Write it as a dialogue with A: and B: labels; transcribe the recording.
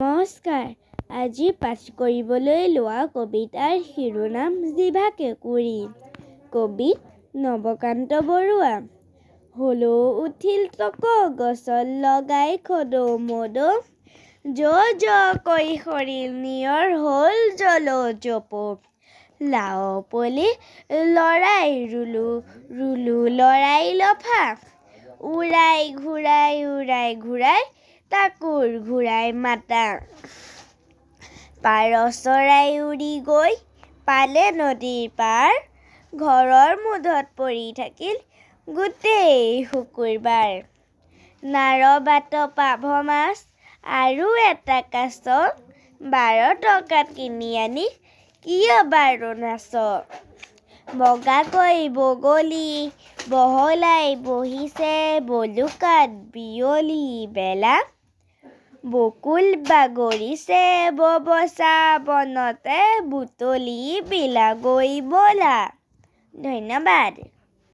A: নমস্কাৰ। আজি পাঠ কৰিবলৈ লোৱা কবিতাৰ শিৰোনাম জিভা কেঁকুৰি। কবি নৱকান্ত বৰুৱা, হলৌ উঠিল টক গছত লগাই খদৌ মদৌ জ' জ' কৰি সৰিল নিয়ৰ হ'ল জলজপৌ লাও পুলি লৰাই ৰুলোঁ ৰুলোঁ লৰাই লফা, উৰাই ঘূৰাই উৰাই ঘূৰাই তাকোৰ ঘূৰাই মাতা। পাৰ চৰাই উৰি গৈ পালে নদীৰ পাৰ। ঘৰৰ মূধত পৰি থাকিল গোটেই শুকুৰবাৰ। নাৰ বাট পাভ মাছ আৰু এটা কাছ বাৰ টকাত কিনি আনি কিয় বাৰু নাচ বগাকৈ বগলী বহলাই বহিছে বলুকাত বিয়লি বেলা। বকুল বাগৰিছে ববচা বনতে বুটলি বিলাগৈ ব'লা। ধন্যবাদ।